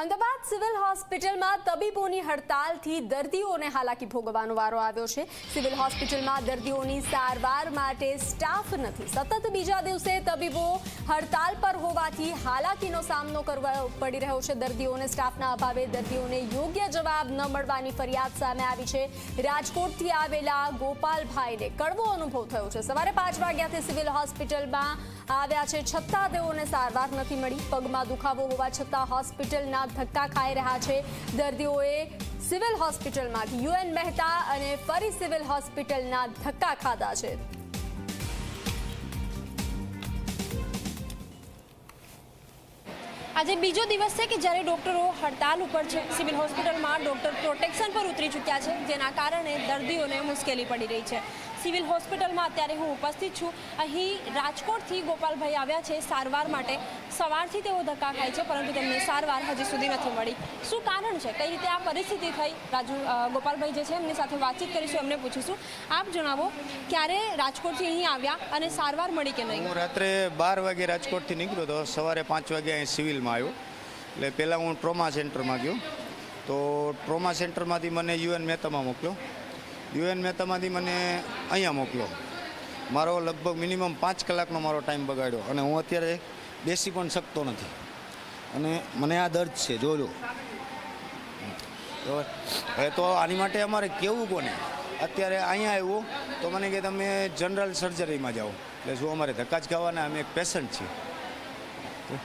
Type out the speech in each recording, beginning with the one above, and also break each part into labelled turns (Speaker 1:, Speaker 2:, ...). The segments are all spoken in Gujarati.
Speaker 1: અમદાવાદ સિવિલ હોસ્પિટલમાં તબીબોની હડતાલથી દર્દીઓને હાલાકી ભોગવવાનો વારો આવ્યો છે. સિવિલ હોસ્પિટલમાં દર્દીઓની સારવાર માટે સ્ટાફ નથી. સતત બીજા દિવસે તબીબો હડતાલ પર હોવાથી હાલાકીનો સામનો કરવા પડી રહ્યો છે. દર્દીઓને સ્ટાફના અભાવે દર્દીઓને યોગ્ય જવાબ ન મળવાની ફરિયાદ સામે આવી છે. રાજકોટથી આવેલા ગોપાલભાઈને કડવો અનુભવ થયો છે. સવારે પાંચ વાગ્યાથી સિવિલ હોસ્પિટલમાં આવ્યા છે. છતાં તેઓને સારવાર નથી મળી. પગમાં દુખાવો હોવા છતાં હોસ્પિટલના ધક્કા ખાઈ રહ્યા છે. દર્દીઓએ સિવિલ હોસ્પિટલમાંથી યુએન મહેતા અને ફરી સિવિલ હોસ્પિટલના ધક્કા ખાધા છે.
Speaker 2: આજે બીજો દિવસ છે કે જ્યારે ડોક્ટરો હડતાલ ઉપર છે. સિવિલ હોસ્પિટલમાં ડોક્ટર પ્રોટેક્શન પર ઉતરી ચૂક્યા છે, જેના કારણે દર્દીઓને મુશ્કેલી પડી રહી છે. સિવિલ હોસ્પિટલમાં અત્યારે હું ઉપસ્થિત છું. અહીં રાજકોટથી ગોપાલભાઈ આવ્યા છે સારવાર માટે. સવારથી તેઓ ધક્કા ખાય છે, પરંતુ તેમને સારવાર હજી સુધી નથી મળી. શું કારણ છે? કઈ રીતે આ પરિસ્થિતિ થઈ? રાજુ ગોપાલભાઈ જે છે, એમની સાથે વાતચીત કરીશું, એમને પૂછીશું. આપ જણાવો, ક્યારે રાજકોટથી અહીં આવ્યા અને સારવાર મળી કે નહીં?
Speaker 3: હું રાત્રે બાર વાગે રાજકોટથી નીકળ્યો હતો સવારે પાંચ વાગે અહીં સિવિલમાં આવ્યો. એટલે પહેલાં હું ટ્રોમા સેન્ટરમાં ગયો. તો ટ્રોમા સેન્ટરમાંથી મને યુએન મહેતામાં મોકલ્યો. યુએન મહેતામાંથી મને અહીંયા મોકલો. મારો લગભગ મિનિમમ પાંચ કલાકનો મારો ટાઈમ બગાડ્યો અને હું અત્યારે બેસી પણ શકતો નથી. અને મને આ દર્દ છે જોજો. બરાબર? હવે તો આની માટે અમારે કેવું કોને? અત્યારે અહીંયા આવ્યું તો મને કે તમે જનરલ સર્જરીમાં જાઓ. એટલે શું અમારે ધક્કા જ ખાવાના અમે એક પેશન્ટ છીએ.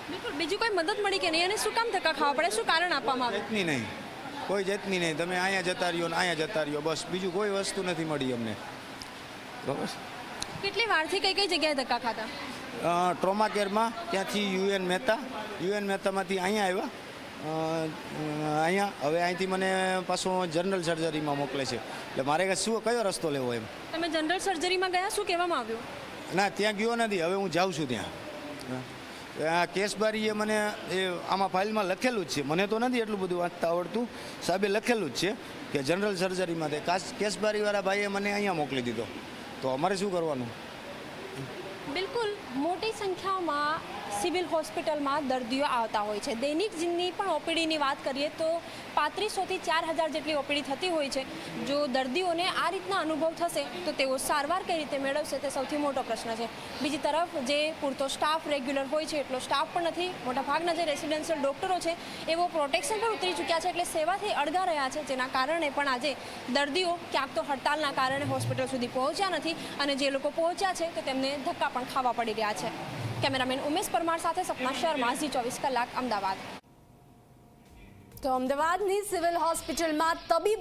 Speaker 2: બિલકુલ બીજી કોઈ મદદ મળી કે નહીં? અને શું કામ ધક્કા ખાવા પડે? શું કારણ આપવામાં આવે
Speaker 3: નહીં નહીં. કોઈ જાતની નહીં. તમે અહીંયા જતા રહ્યો ને અહીંયા જતા રહ્યો. બસ. બીજું કોઈ વસ્તુ નથી મળી અમને. બરાબર?
Speaker 2: કેટલી વારથી કઈ કઈ જગ્યાએ ધક્કા ખાતા
Speaker 3: ટ્રોમા કેરમાં ત્યાંથી યુએન મહેતા. યુએન મહેતામાંથી અહીંયા આવ્યા. અહીંયા. હવે અહીંથી મને પાછું જનરલ સર્જરીમાં મોકલે છે. એટલે મારે શું કયો રસ્તો લેવો એમ?
Speaker 2: તમે જનરલ સર્જરીમાં ગયા? શું કહેવામાં આવ્યું?
Speaker 3: ના ત્યાં ગયો નથી. હવે હું જાઉં છું ત્યાં. આ કેસબારીએ મને એ આમાં ફાઇલમાં લખેલું જ છે. મને તો નથી એટલું બધું વાંચતા આવડતું. સાહેબે લખેલું જ છે કે જનરલ સર્જરીમાં તે કાસ કેસબારીવાળા ભાઈએ મને અહીંયા મોકલી દીધો. તો અમારે શું કરવાનું?
Speaker 2: બિલકુલ મોટી સંખ્યામાં સિવિલ હોસ્પિટલમાં દર્દીઓ આવતા હોય છે. દૈનિક જીવની પણ ઓપીડીની વાત કરીએ તો પાંત્રીસોથી ચાર હજાર જેટલી ઓપીડી થતી હોય છે. જો દર્દીઓને આ રીતના અનુભવ થશે, તો તેઓ સારવાર કઈ રીતે મેળવશે તે સૌથી મોટો પ્રશ્ન છે. બીજી તરફ, જે પૂરતો સ્ટાફ રેગ્યુલર હોય છે, એટલો સ્ટાફ પણ નથી. મોટાભાગના જે રેસિડેન્શિયલ ડોક્ટરો છે એવો પ્રોટેક્શન પર ઉતરી ચૂક્યા છે એટલે સેવાથી અડગા રહ્યા છે. જેના કારણે પણ આજે દર્દીઓ ક્યાંક તો હડતાલના કારણે હોસ્પિટલ સુધી પહોંચ્યા નથી અને જે લોકો પહોંચ્યા છે, તો તેમને ધક્કા પણ ખાવા પડી રહ્યા છે. કેમેરામેન ઉમેશ પરમાર સાથે સપના શર્મા, ઝી ચોવીસ કલાક, અમદાવાદ.
Speaker 1: તો અમદાવાદની સિવિલ હોસ્પિટલમાં તબીબ